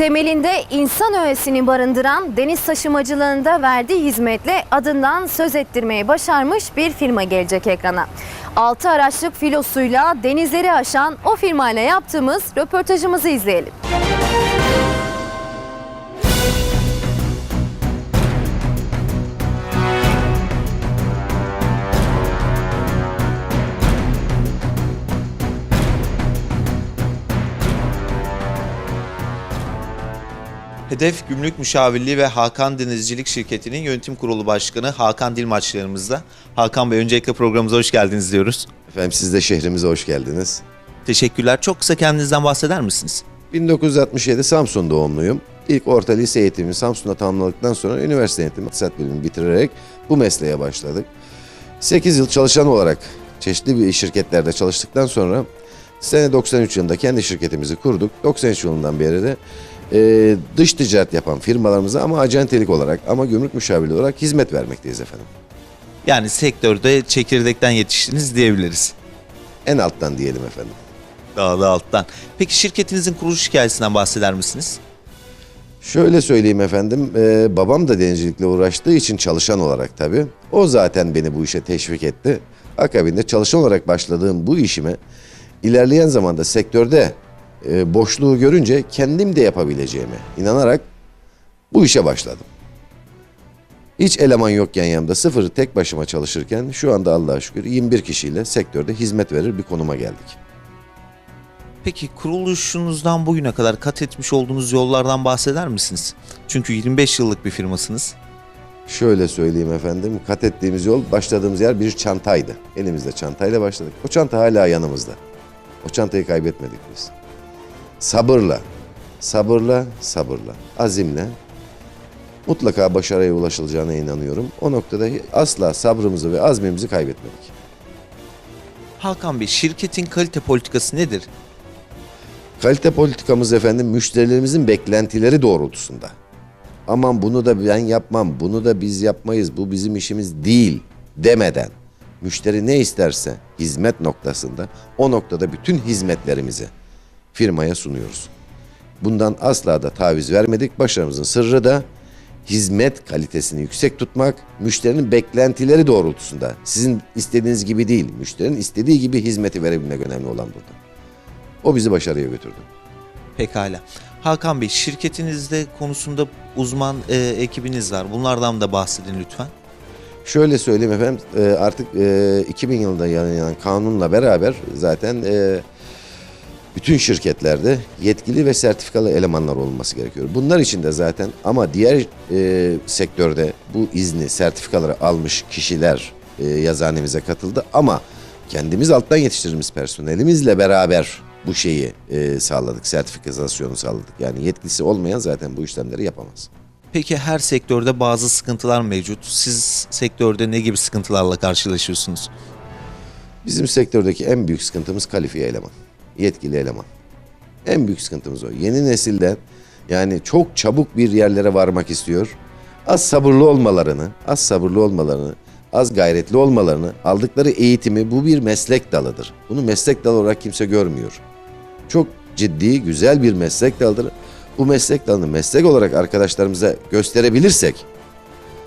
Temelinde insan öğesini barındıran deniz taşımacılığında verdiği hizmetle adından söz ettirmeyi başarmış bir firma gelecek ekrana. 6 araçlık filosuyla denizleri aşan o firmayla yaptığımız röportajımızı izleyelim. Hedef Gümrük Müşavirliği ve Hakan Denizcilik Şirketi'nin yönetim kurulu başkanı Hakan Dilmaçlarımızda. Hakan Bey öncelikle programımıza hoş geldiniz diyoruz. Efendim siz de şehrimize hoş geldiniz. Teşekkürler. Çok kısa kendinizden bahseder misiniz? 1967 Samsun doğumluyum. İlk orta lise eğitimimi Samsun'da tamamladıktan sonra üniversite eğitimi iktisat bölümünü bitirerek bu mesleğe başladık. 8 yıl çalışan olarak çeşitli bir şirketlerde çalıştıktan sonra sene 93 yılında kendi şirketimizi kurduk. 93 yılından beri de e, dış ticaret yapan firmalarımıza ama acentelik olarak ama gümrük müşavirliği olarak hizmet vermekteyiz efendim. Yani sektörde çekirdekten yetiştiniz diyebiliriz. En alttan diyelim efendim. Daha da alttan. Peki şirketinizin kuruluş hikayesinden bahseder misiniz? Şöyle söyleyeyim efendim, e, babam da denizcilikle uğraştığı için çalışan olarak tabii. O zaten beni bu işe teşvik etti. Akabinde çalışan olarak başladığım bu işime ilerleyen zamanda sektörde e, boşluğu görünce kendim de yapabileceğime inanarak bu işe başladım. Hiç eleman yokken yanımda sıfır tek başıma çalışırken şu anda Allah'a şükür 21 kişiyle sektörde hizmet verir bir konuma geldik. Peki kuruluşunuzdan bugüne kadar kat etmiş olduğunuz yollardan bahseder misiniz? Çünkü 25 yıllık bir firmasınız. Şöyle söyleyeyim efendim, kat ettiğimiz yol başladığımız yer bir çantaydı. Elimizde çantayla başladık. O çanta hala yanımızda. O çantayı kaybetmedik biz. Sabırla, sabırla, sabırla, azimle mutlaka başarıya ulaşılacağına inanıyorum. O noktada asla sabrımızı ve azmimizi kaybetmedik. Hakan Bey şirketin kalite politikası nedir? Kalite politikamız efendim müşterilerimizin beklentileri doğrultusunda. Aman bunu da ben yapmam, bunu da biz yapmayız, bu bizim işimiz değil demeden müşteri ne isterse hizmet noktasında o noktada bütün hizmetlerimizi firmaya sunuyoruz. Bundan asla da taviz vermedik. Başarımızın sırrı da hizmet kalitesini yüksek tutmak, müşterinin beklentileri doğrultusunda. Sizin istediğiniz gibi değil, müşterinin istediği gibi hizmeti verebilmek önemli olan burada. O bizi başarıya götürdü. Pekala. Hakan Bey şirketinizde konusunda uzman e, ekibiniz var. Bunlardan da bahsedin lütfen. Şöyle söyleyeyim efendim e, artık e, 2000 yılında yayınlanan kanunla beraber zaten e, bütün şirketlerde yetkili ve sertifikalı elemanlar olması gerekiyor. Bunlar için de zaten ama diğer e, sektörde bu izni, sertifikaları almış kişiler e, yazıhanemize katıldı ama kendimiz alttan yetiştirdiğimiz personelimizle beraber bu şeyi e, sağladık, sertifikasyonu sağladık. Yani yetkisi olmayan zaten bu işlemleri yapamaz. Peki her sektörde bazı sıkıntılar mevcut. Siz sektörde ne gibi sıkıntılarla karşılaşıyorsunuz? Bizim sektördeki en büyük sıkıntımız kalifiye eleman, yetkili eleman. En büyük sıkıntımız o. Yeni nesilde yani çok çabuk bir yerlere varmak istiyor. Az sabırlı olmalarını, az sabırlı olmalarını, az gayretli olmalarını, aldıkları eğitimi bu bir meslek dalıdır. Bunu meslek dalı olarak kimse görmüyor. Çok ciddi, güzel bir meslek dalıdır. Bu meslek dalını meslek olarak arkadaşlarımıza gösterebilirsek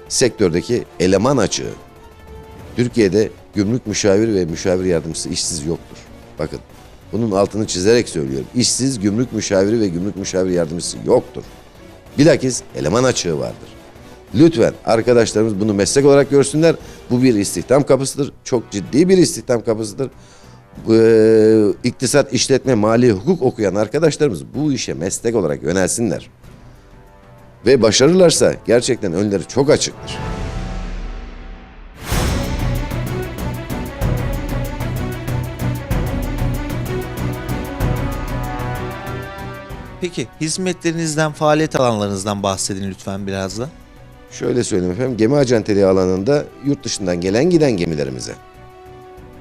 sektördeki eleman açığı, Türkiye'de gümrük müşavir ve müşavir yardımcısı işsiz yoktur. Bakın bunun altını çizerek söylüyorum. İşsiz gümrük müşaviri ve gümrük müşavir yardımcısı yoktur. Bilakis eleman açığı vardır. Lütfen arkadaşlarımız bunu meslek olarak görsünler. Bu bir istihdam kapısıdır. Çok ciddi bir istihdam kapısıdır. Ee, iktisat, işletme, mali, hukuk okuyan arkadaşlarımız bu işe meslek olarak yönelsinler. Ve başarırlarsa gerçekten önleri çok açıktır. Peki hizmetlerinizden, faaliyet alanlarınızdan bahsedin lütfen biraz da. Şöyle söyleyeyim efendim, gemi acenteliği alanında yurt dışından gelen giden gemilerimize,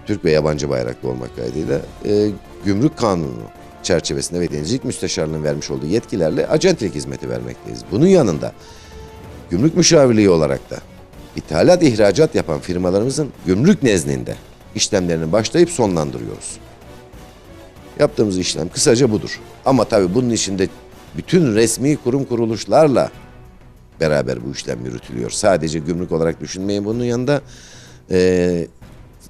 Türk ve yabancı bayraklı olmak kaydıyla e, gümrük kanunu çerçevesinde ve denizcilik müsteşarlığının vermiş olduğu yetkilerle acentelik hizmeti vermekteyiz. Bunun yanında gümrük müşavirliği olarak da ithalat ihracat yapan firmalarımızın gümrük nezdinde işlemlerini başlayıp sonlandırıyoruz. Yaptığımız işlem kısaca budur. Ama tabii bunun içinde bütün resmi kurum kuruluşlarla beraber bu işlem yürütülüyor. Sadece gümrük olarak düşünmeyin bunun yanında e,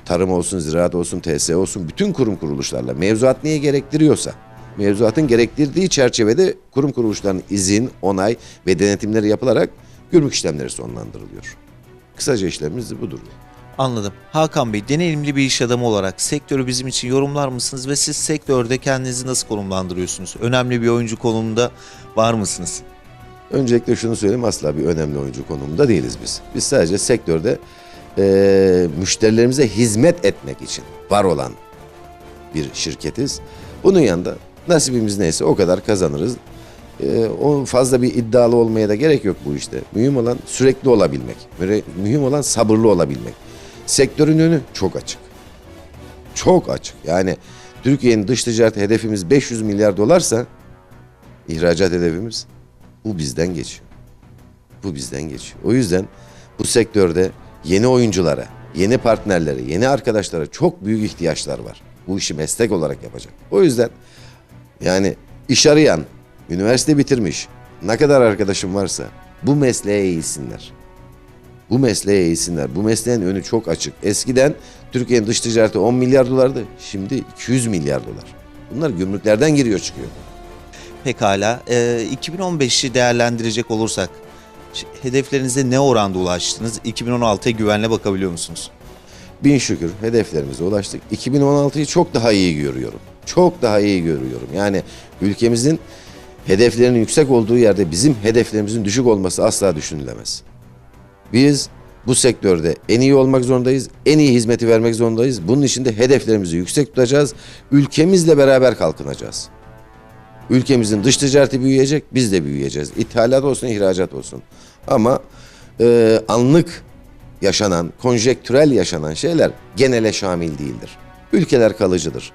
tarım olsun, ziraat olsun, TSE olsun bütün kurum kuruluşlarla mevzuat niye gerektiriyorsa mevzuatın gerektirdiği çerçevede kurum kuruluşlarının izin, onay ve denetimleri yapılarak gümrük işlemleri sonlandırılıyor. Kısaca işlemimiz budur. Anladım. Hakan Bey, deneyimli bir iş adamı olarak sektörü bizim için yorumlar mısınız ve siz sektörde kendinizi nasıl konumlandırıyorsunuz? Önemli bir oyuncu konumunda var mısınız? Öncelikle şunu söyleyeyim asla bir önemli oyuncu konumunda değiliz biz. Biz sadece sektörde eee, müşterilerimize hizmet etmek için var olan bir şirketiz. Bunun yanında nasibimiz neyse o kadar kazanırız. Eee, o fazla bir iddialı olmaya da gerek yok bu işte. Mühim olan sürekli olabilmek. Mühim olan sabırlı olabilmek. Sektörün önü çok açık. Çok açık. Yani Türkiye'nin dış ticaret hedefimiz 500 milyar dolarsa ihracat hedefimiz bu bizden geçiyor. Bu bizden geçiyor. O yüzden bu sektörde yeni oyunculara, yeni partnerlere, yeni arkadaşlara çok büyük ihtiyaçlar var. Bu işi meslek olarak yapacak. O yüzden yani iş arayan, üniversite bitirmiş, ne kadar arkadaşım varsa bu mesleğe eğilsinler. Bu mesleğe eğilsinler. Bu mesleğin önü çok açık. Eskiden Türkiye'nin dış ticareti 10 milyar dolardı. Şimdi 200 milyar dolar. Bunlar gümrüklerden giriyor çıkıyor. Pekala. Ee, 2015'i değerlendirecek olursak hedeflerinize ne oranda ulaştınız? 2016'ya güvenle bakabiliyor musunuz? Bin şükür hedeflerimize ulaştık. 2016'yı çok daha iyi görüyorum. Çok daha iyi görüyorum. Yani ülkemizin hedeflerinin yüksek olduğu yerde bizim hedeflerimizin düşük olması asla düşünülemez. Biz bu sektörde en iyi olmak zorundayız. En iyi hizmeti vermek zorundayız. Bunun için de hedeflerimizi yüksek tutacağız. Ülkemizle beraber kalkınacağız. Ülkemizin dış ticareti büyüyecek, biz de büyüyeceğiz. İthalat olsun, ihracat olsun. Ama e, anlık yaşanan, konjektürel yaşanan şeyler genele şamil değildir. Ülkeler kalıcıdır.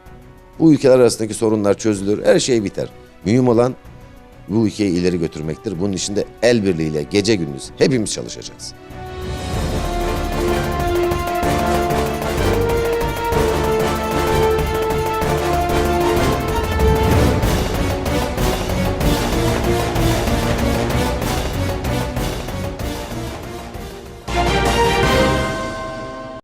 Bu ülkeler arasındaki sorunlar çözülür, her şey biter. Mühim olan bu ülkeyi ileri götürmektir. Bunun için de el birliğiyle gece gündüz hepimiz çalışacağız.